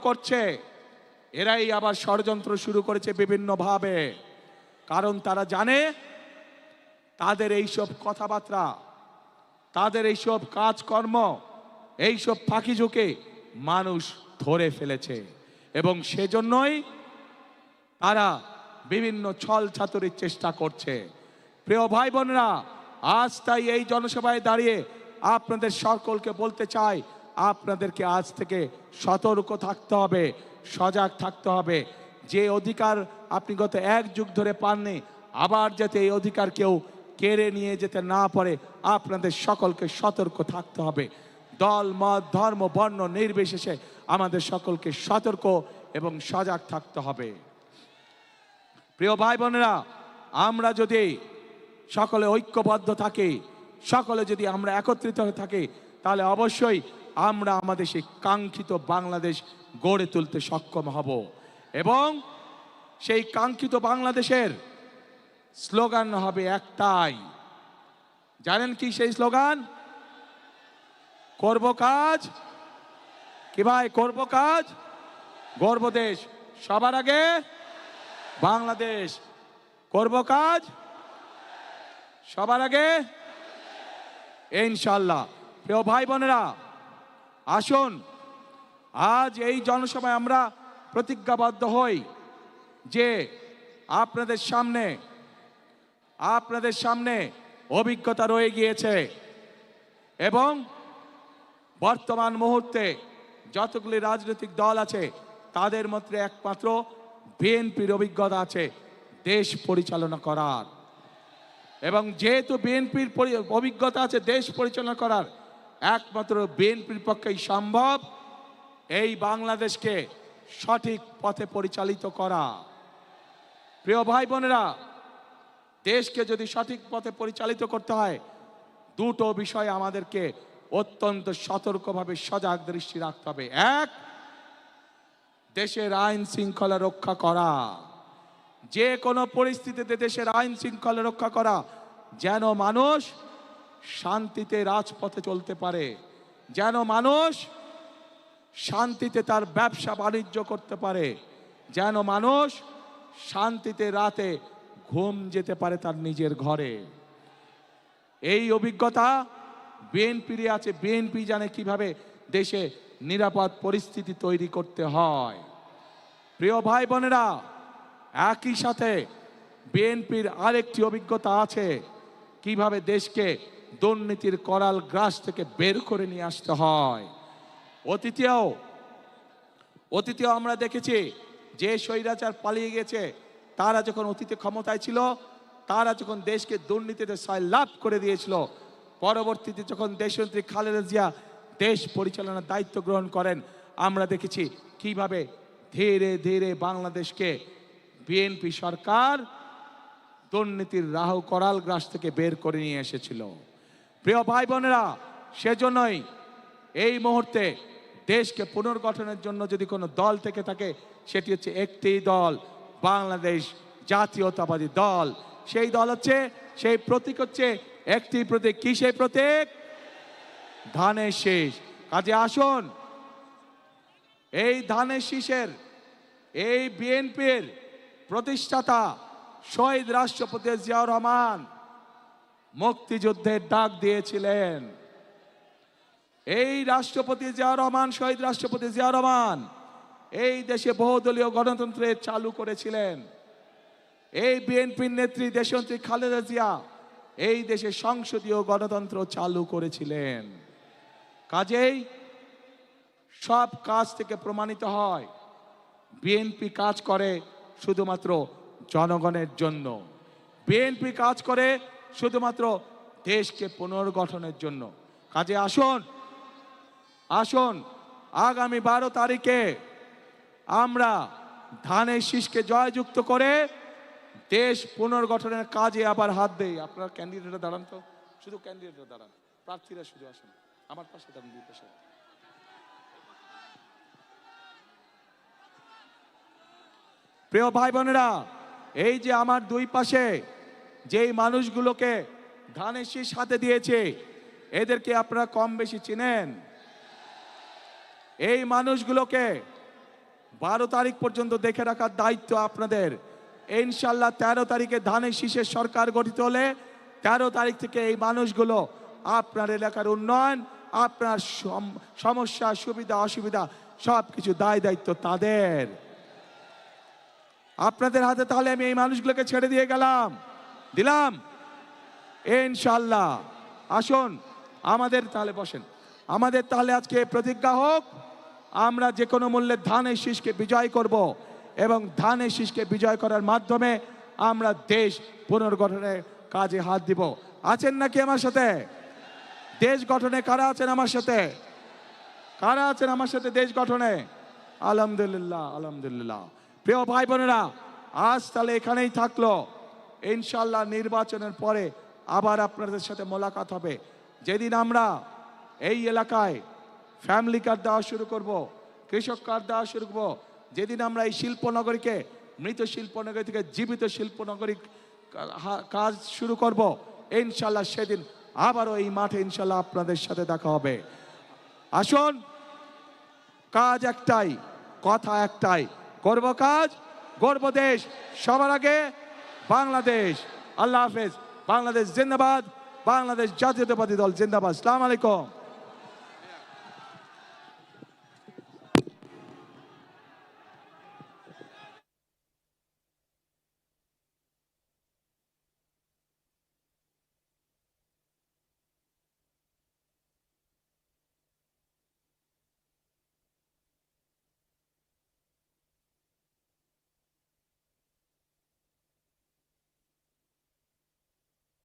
করছে। এরাই আবার ষড়যন্ত্র শুরু করেছে বিভিন্নভাবে। কারণ তারা জানে তাদের এইসব কথাবার্তা, তাদের এইসব কাজকর্ম, এইসব ফাঁকি ঝুঁকে মানুষ ধরে ফেলেছে। এবং সেজন্যই তারা বিভিন্ন ছল ছাতুরির চেষ্টা করছে। প্রিয় ভাই বোনরা আজ তাই এই জনসভায় দাঁড়িয়ে আপনাদের সকলকে বলতে চাই আপনাদেরকে আজ থেকে সতর্ক থাকতে হবে, সজাগ থাকতে হবে। যে অধিকার আপনি গত এক যুগ ধরে পাননি, আবার যাতে এই অধিকার কেউ কেড়ে নিয়ে যেতে না পারে, আপনাদের সকলকে সতর্ক থাকতে হবে। দল, মত, ধর্ম, বর্ণ, নির্বিশেষে আমাদের সকলকে সতর্ক এবং সজাগ থাকতে হবে। প্রিয় ভাই বোনেরা আমরা যদি সকলে ঐক্যবদ্ধ থাকি, সকলে যদি আমরা একত্রিত হয়ে থাকি, তাহলে অবশ্যই আমরা আমাদের সেই কাঙ্ক্ষিত বাংলাদেশ গড়ে তুলতে সক্ষম হব। এবং সেই কাঙ্ক্ষিত বাংলাদেশের স্লোগান হবে একটাই। জানেন কি সেই স্লোগান? করব কাজ। কি ভাই, করব কাজ? গর্ব দেশ। সবার আগে বাংলাদেশ। করব কাজ? সবার আগে? ইনশাল্লাহ। প্রিয় ভাই বোনেরা আসুন। আজ এই জনসভায় আমরা প্রতিজ্ঞাবদ্ধ হই যে আপনাদের সামনে আপনাদের সামনে অভিজ্ঞতা রয়ে গিয়েছে এবং বর্তমান মুহূর্তে যতগুলি রাজনৈতিক দল আছে, তাদের মধ্যে একমাত্র বিএনপির অভিজ্ঞতা আছে, দেশ পরিচালনা করার। এবং যেহেতু বিএনপির অভিজ্ঞতা আছে, দেশ পরিচালনা করার একমাত্র বিএনপির পক্ষেই সম্ভব এই বাংলাদেশকে সঠিক পথে পরিচালিত করা। প্রিয় ভাই বোনেরা, দেশকে যদি সঠিক পথে পরিচালিত করতে হয়, দুটো বিষয় আমাদেরকে অত্যন্ত সতর্কভাবে সজাগ দৃষ্টি রাখতে হবে। এক, দেশের আইন শৃঙ্খলা রক্ষা করা। যে কোনো পরিস্থিতিতে দেশের আইন শৃঙ্খলা রক্ষা করা, যেন মানুষ শান্তিতে রাজপথে চলতে পারে। যেন মানুষ শান্তিতে তার ব্যবসা বাণিজ্য করতে পারে। যেন মানুষ শান্তিতে রাতে ঘুম যেতে পারে তার নিজের ঘরে। এই অভিজ্ঞতা বিএনপির আছে। বিএনপি জানে কীভাবে দেশে নিরাপদ পরিস্থিতি তৈরি করতে হয়। প্রিয় ভাই বোনেরা, একই সাথে বিএনপির আরেকটি অভিজ্ঞতা আছে। কীভাবে দেশকে দুর্নীতির করাল গ্রাস থেকে বের করে নিয়ে আসতে হয়। অতীতেও অতীতেও আমরা দেখেছি যে স্বৈরাচার পালিয়ে গেছে, তারা যখন অতীতে ক্ষমতায় ছিল, তারা যখন দেশকে দুর্নীতিতে লাভ করে দিয়েছিল, পরবর্তীতে যখন দেশমন্ত্রী খালেদা জিয়া দেশ পরিচালনার দায়িত্ব গ্রহণ করেন, আমরা দেখেছি কীভাবে ধীরে ধীরে বাংলাদেশকে বিএনপি সরকার দুর্নীতির রাহু করাল গ্রাস থেকে বের করে নিয়ে এসেছিল। প্রিয় ভাই বোনেরা, সেজন্যই এই মুহূর্তে দেশকে পুনর্গঠনের জন্য যদি কোনো দল থেকে থাকে, সেটি হচ্ছে একটি দল, বাংলাদেশ জাতীয়তাবাদী দল। সেই দল হচ্ছে, সেই প্রতীক হচ্ছে, একটি প্রতীক। কি সেই প্রতীক? ধানের শেষ। কাজে আসুন, এই ধানের শীষের, এই বিএনপির প্রতিষ্ঠাতা শহীদ রাষ্ট্রপতি জিয়াউর রহমান মুক্তিযুদ্ধের ডাক দিয়েছিলেন। এই রাষ্ট্রপতি জিয়া রহমান, শহীদ রাষ্ট্রপতি জিয়া রহমান, এই দেশে বহুদলীয় গণতন্ত্রের চালু করেছিলেন। এই বিএনপির নেত্রী দেশমন্ত্রী খালেদা জিয়া এই দেশে সংসদীয় গণতন্ত্র চালু করেছিলেন। কাজেই সব কাজ থেকে প্রমাণিত হয়, বিএনপি কাজ করে শুধুমাত্র জনগণের জন্য। বিএনপি কাজ করে শুধুমাত্র দেশকে পুনর্গঠনের জন্য। কাজে আসুন আসুন, আগামী বারো তারিখে আমরা ধানের শীষকে জয়যুক্ত করে দেশ পুনর্গঠনের কাজে আবার হাত দেই। আপনারা ক্যান্ডিডেটরা দাঁড়ান তো। শুধু ক্যান্ডিডেটরা দাঁড়ান। প্রার্থীরা শুধু আসুন। আমার পাশে দাঁড়ান, দুই পাশে। প্রিয় ভাই বোনেরা, এই যে আমার দুই পাশে যেই মানুষগুলোকে ধানের শীষ হাতে দিয়েছে, এদেরকে আপনারা কম বেশি চিনেন। এই মানুষগুলোকে বারো তারিখ পর্যন্ত দেখে রাখার দায়িত্ব আপনাদের। ইনশাল্লাহ তেরো তারিখে ধানের শীষের সরকার গঠিত হলে তেরো তারিখ থেকে এই মানুষগুলো আপনার এলাকার উন্নয়ন, আপনার সম- সমস্যা, সুবিধা, অসুবিধা সব কিছু দায় দায়িত্ব তাদের। আপনাদের হাতে তাহলে আমি এই মানুষগুলোকে ছেড়ে দিয়ে গেলাম। দিলাম। ইনশাল্লাহ আসুন, আমাদের তাহলে বসেন। আমাদের তাহলে আজকে প্রতিজ্ঞা হোক, আমরা যে কোনো মূল্যে ধানের শীষকে বিজয় করব এবং ধানের শীষকে বিজয় করার মাধ্যমে আমরা দেশ পুনর্গঠনে কাজে হাত দিব। আছেন নাকি আমার সাথে? দেশ গঠনে কারা আছেন আমার সাথে? কারা আছেন আমার সাথে দেশ গঠনে? আলহামদুলিল্লাহ আলহামদুলিল্লাহ। প্রিয় ভাই বোনেরা, আজ তাহলে এখানেই থাকল। ইনশাল্লাহ নির্বাচনের পরে আবার আপনাদের সাথে মোলাকাত হবে। যেদিন আমরা এই এলাকায় ফ্যামিলি কার্ড দেওয়া শুরু করব, কৃষক কার্ড দেওয়া শুরু করব, যেদিন আমরা এই শিল্পনগরীকে, মৃত শিল্পনগরী থেকে জীবিত শিল্পনগরী কাজ শুরু করব ইনশাল্লাহ সেদিন আবারও এই মাঠে ইনশাল্লাহ আপনাদের সাথে দেখা হবে। আসুন, কাজ একটাই, কথা একটাই, করব কাজ, গর্ব দেশ, সবার আগে বাংলাদেশ আল্লাহ হাফেজ বাংলাদেশ জিন্দাবাদ বাংলাদেশ জাতীয়তাবাদী দল জিন্দাবাদ। সালাম আলাইকুম।